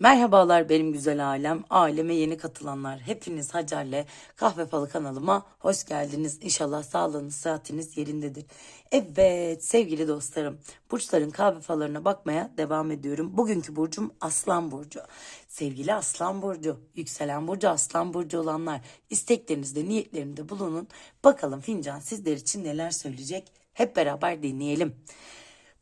Merhabalar benim güzel ailem, aileme yeni katılanlar. Hepiniz Hacer'le Kahve Falı kanalıma hoş geldiniz. İnşallah sağlığınız, saatiniz yerindedir. Evet sevgili dostlarım, burçların kahve falarına bakmaya devam ediyorum. Bugünkü burcum Aslan Burcu. Sevgili Aslan Burcu, yükselen burcu Aslan Burcu olanlar isteklerinizde, niyetlerinde bulunun. Bakalım fincan sizler için neler söyleyecek? Hep beraber dinleyelim.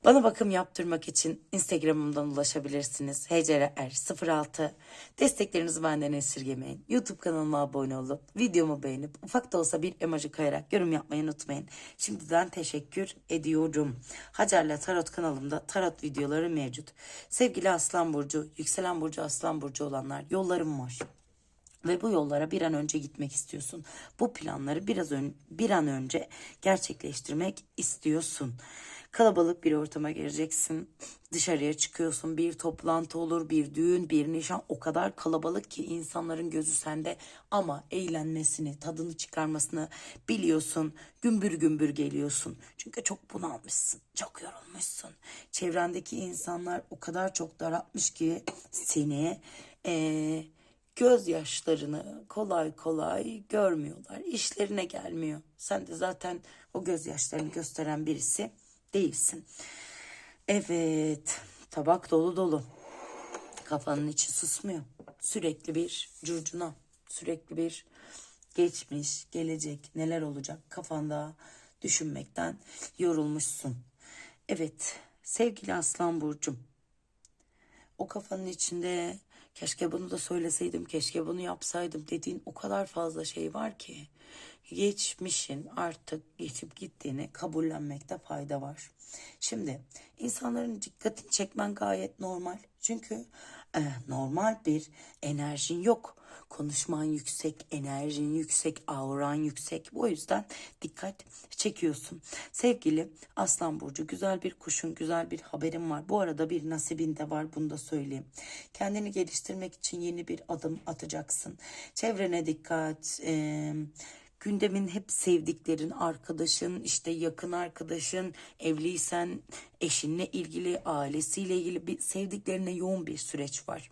Bana bakım yaptırmak için Instagram'ımdan ulaşabilirsiniz. hcr06. Desteklerinizi benden esirgemeyin. YouTube kanalıma abone olup videomu beğenip ufak da olsa bir emoji koyarak yorum yapmayı unutmayın. Şimdiden teşekkür ediyorum. Hacer'le Tarot kanalımda tarot videoları mevcut. Sevgili Aslan Burcu, Yükselen Burcu, Aslan Burcu olanlar yollarım var ve bu yollara bir an önce gitmek istiyorsun. Bu planları biraz ön, bir an önce gerçekleştirmek istiyorsun. Kalabalık bir ortama gireceksin. Dışarıya çıkıyorsun. Bir toplantı olur, bir düğün, bir nişan. O kadar kalabalık ki insanların gözü sende ama eğlenmesini, tadını çıkarmasını biliyorsun. Gümbür gümbür geliyorsun. Çünkü çok bunalmışsın, çok yorulmuşsun. Çevrendeki insanlar o kadar çok daraltmış ki seni eee gözyaşlarını kolay kolay görmüyorlar. İşlerine gelmiyor. Sen de zaten o gözyaşlarını gösteren birisi değilsin. Evet, tabak dolu dolu. Kafanın içi susmuyor. Sürekli bir curcuna, sürekli bir geçmiş, gelecek, neler olacak kafanda düşünmekten yorulmuşsun. Evet, sevgili Aslan Burcum. O kafanın içinde keşke bunu da söyleseydim, keşke bunu yapsaydım dediğin o kadar fazla şey var ki geçmişin artık geçip gittiğini kabullenmekte fayda var. Şimdi insanların dikkatini çekmen gayet normal. Çünkü e, normal bir enerjin yok. Konuşman yüksek, enerjin yüksek, auran yüksek. O yüzden dikkat çekiyorsun. Sevgili Aslan Burcu güzel bir kuşun, güzel bir haberim var. Bu arada bir nasibin de var bunu da söyleyeyim. Kendini geliştirmek için yeni bir adım atacaksın. Çevrene dikkat. Eee gündemin hep sevdiklerin, arkadaşın, işte yakın arkadaşın, evliysen eşinle ilgili, ailesiyle ilgili bir sevdiklerine yoğun bir süreç var.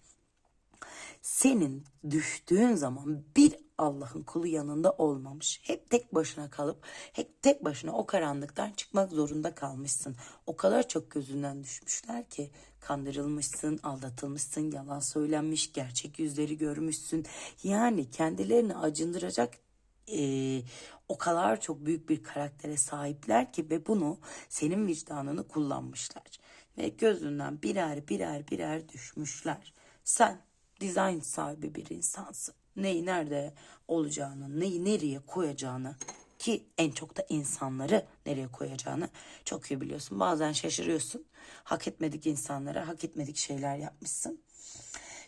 Senin düştüğün zaman bir Allah'ın kulu yanında olmamış. Hep tek başına kalıp hep tek başına o karanlıktan çıkmak zorunda kalmışsın. O kadar çok gözünden düşmüşler ki kandırılmışsın, aldatılmışsın, yalan söylenmiş, gerçek yüzleri görmüşsün. Yani kendilerini acındıracak e, o kadar çok büyük bir karaktere sahipler ki ve bunu senin vicdanını kullanmışlar. Ve gözünden birer birer birer düşmüşler. Sen dizayn sahibi bir insansın. Neyi nerede olacağını, neyi nereye koyacağını ki en çok da insanları nereye koyacağını çok iyi biliyorsun. Bazen şaşırıyorsun. Hak etmedik insanlara hak etmedik şeyler yapmışsın.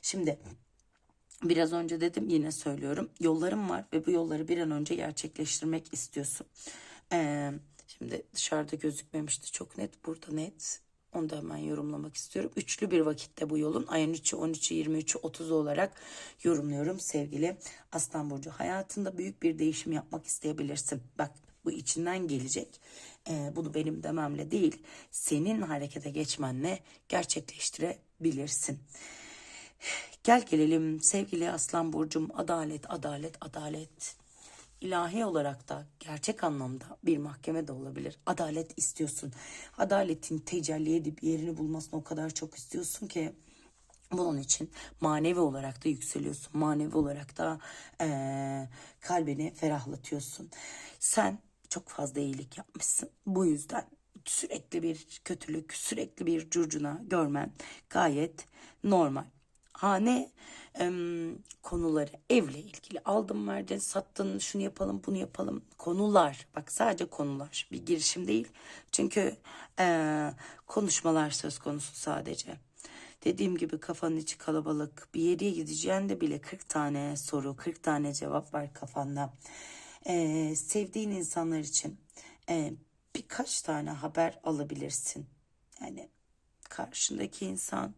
Şimdi Biraz önce dedim yine söylüyorum. Yollarım var ve bu yolları bir an önce gerçekleştirmek istiyorsun. Ee, şimdi dışarıda gözükmemişti çok net. Burada net. Onu da hemen yorumlamak istiyorum. Üçlü bir vakitte bu yolun ayın 3'ü, 13'ü, 23'ü, 30'u olarak yorumluyorum sevgili Aslan Burcu. Hayatında büyük bir değişim yapmak isteyebilirsin. Bak bu içinden gelecek. Ee, bunu benim dememle değil, senin harekete geçmenle gerçekleştirebilirsin. Gel gelelim sevgili Aslan Burcum adalet adalet adalet. İlahi olarak da gerçek anlamda bir mahkeme de olabilir. Adalet istiyorsun. Adaletin tecelli edip yerini bulmasını o kadar çok istiyorsun ki bunun için manevi olarak da yükseliyorsun. Manevi olarak da ee, kalbini ferahlatıyorsun. Sen çok fazla iyilik yapmışsın. Bu yüzden sürekli bir kötülük, sürekli bir curcuna görmen gayet normal hane e, konuları. Evle ilgili aldım verdin sattın şunu yapalım bunu yapalım. Konular. Bak sadece konular. Bir girişim değil. Çünkü e, konuşmalar söz konusu sadece. Dediğim gibi kafanın içi kalabalık. Bir yere gideceğinde bile 40 tane soru 40 tane cevap var kafanda. E, sevdiğin insanlar için e, birkaç tane haber alabilirsin. Yani karşındaki insan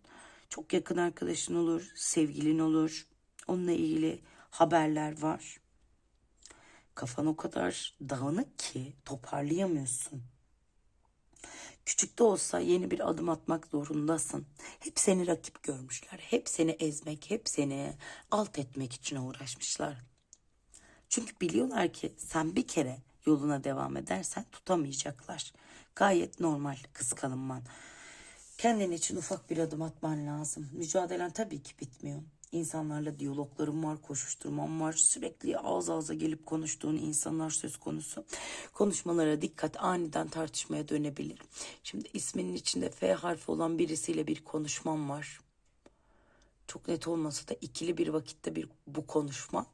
çok yakın arkadaşın olur, sevgilin olur. Onunla ilgili haberler var. Kafan o kadar dağınık ki toparlayamıyorsun. Küçük de olsa yeni bir adım atmak zorundasın. Hep seni rakip görmüşler. Hep seni ezmek, hep seni alt etmek için uğraşmışlar. Çünkü biliyorlar ki sen bir kere yoluna devam edersen tutamayacaklar. Gayet normal kıskanman. Kendin için ufak bir adım atman lazım. Mücadelen tabii ki bitmiyor. İnsanlarla diyaloglarım var, koşuşturmam var. Sürekli ağız ağza gelip konuştuğun insanlar söz konusu. Konuşmalara dikkat aniden tartışmaya dönebilir. Şimdi isminin içinde F harfi olan birisiyle bir konuşmam var. Çok net olmasa da ikili bir vakitte bir bu konuşma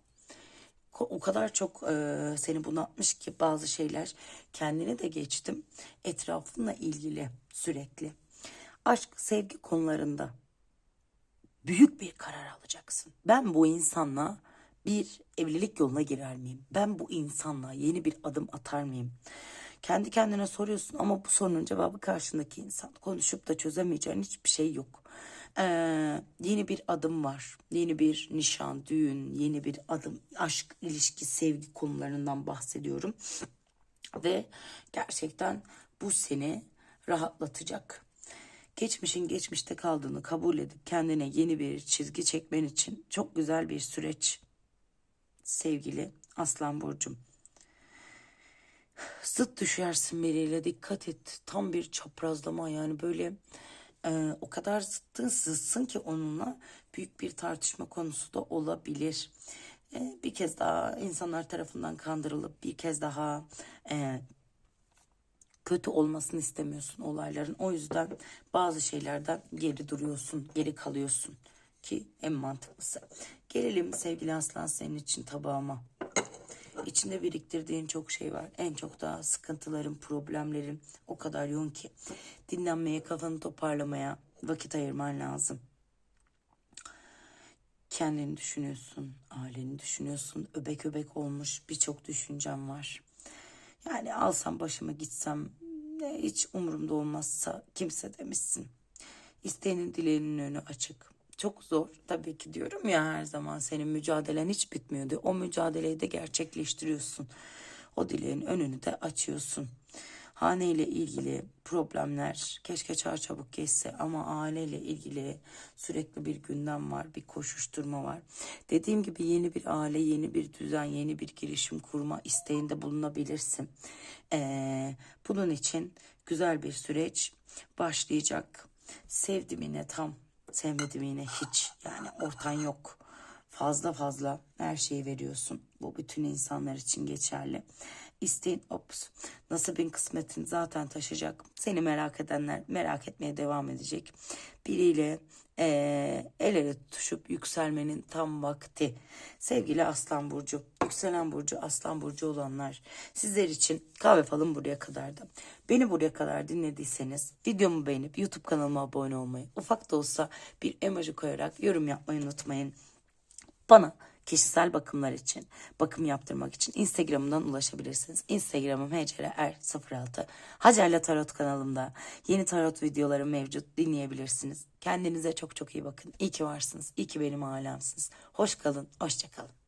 ko- o kadar çok e, seni bunaltmış ki bazı şeyler kendini de geçtim etrafınla ilgili sürekli aşk sevgi konularında büyük bir karar alacaksın. Ben bu insanla bir evlilik yoluna girer miyim? Ben bu insanla yeni bir adım atar mıyım? Kendi kendine soruyorsun ama bu sorunun cevabı karşındaki insan. Konuşup da çözemeyeceğin hiçbir şey yok. Ee, yeni bir adım var. Yeni bir nişan, düğün, yeni bir adım, aşk, ilişki, sevgi konularından bahsediyorum. Ve gerçekten bu seni rahatlatacak. Geçmişin geçmişte kaldığını kabul edip kendine yeni bir çizgi çekmen için çok güzel bir süreç sevgili Aslan Burcum. Zıt düşersin biriyle dikkat et. Tam bir çaprazlama yani böyle e, o kadar zıttın zıtsın ki onunla büyük bir tartışma konusu da olabilir. E, bir kez daha insanlar tarafından kandırılıp bir kez daha e, kötü olmasını istemiyorsun olayların. O yüzden bazı şeylerden geri duruyorsun, geri kalıyorsun ki en mantıklısı. Gelelim sevgili aslan senin için tabağıma. İçinde biriktirdiğin çok şey var. En çok da sıkıntıların, problemlerin o kadar yoğun ki dinlenmeye, kafanı toparlamaya vakit ayırman lazım. Kendini düşünüyorsun, aileni düşünüyorsun. Öbek öbek olmuş birçok düşüncem var. Yani alsam başıma gitsem ne hiç umurumda olmazsa kimse demişsin. İsteğinin dileğinin önü açık. Çok zor tabii ki diyorum ya her zaman senin mücadelen hiç bitmiyor diye. O mücadeleyi de gerçekleştiriyorsun. O dileğin önünü de açıyorsun. Hane ile ilgili problemler keşke çarçabuk geçse ama aileyle ilgili sürekli bir gündem var, bir koşuşturma var. Dediğim gibi yeni bir aile, yeni bir düzen, yeni bir girişim kurma isteğinde bulunabilirsin. Ee, bunun için güzel bir süreç başlayacak. Sevdim yine tam, sevmedim yine hiç. Yani ortan yok fazla fazla her şeyi veriyorsun. Bu bütün insanlar için geçerli. İsteğin ops. Nasibin kısmetin zaten taşıyacak. Seni merak edenler merak etmeye devam edecek. Biriyle eee, el ele tutuşup yükselmenin tam vakti. Sevgili Aslan Burcu, yükselen Burcu, Aslan Burcu olanlar sizler için kahve falım buraya kadardı. Beni buraya kadar dinlediyseniz videomu beğenip YouTube kanalıma abone olmayı, ufak da olsa bir emoji koyarak yorum yapmayı unutmayın. Bana kişisel bakımlar için, bakım yaptırmak için Instagram'dan ulaşabilirsiniz. Instagram'ım hcr06. Hacer'le Tarot kanalımda yeni tarot videoları mevcut dinleyebilirsiniz. Kendinize çok çok iyi bakın. İyi ki varsınız. İyi ki benim alemsiniz. Hoş kalın, hoşça kalın.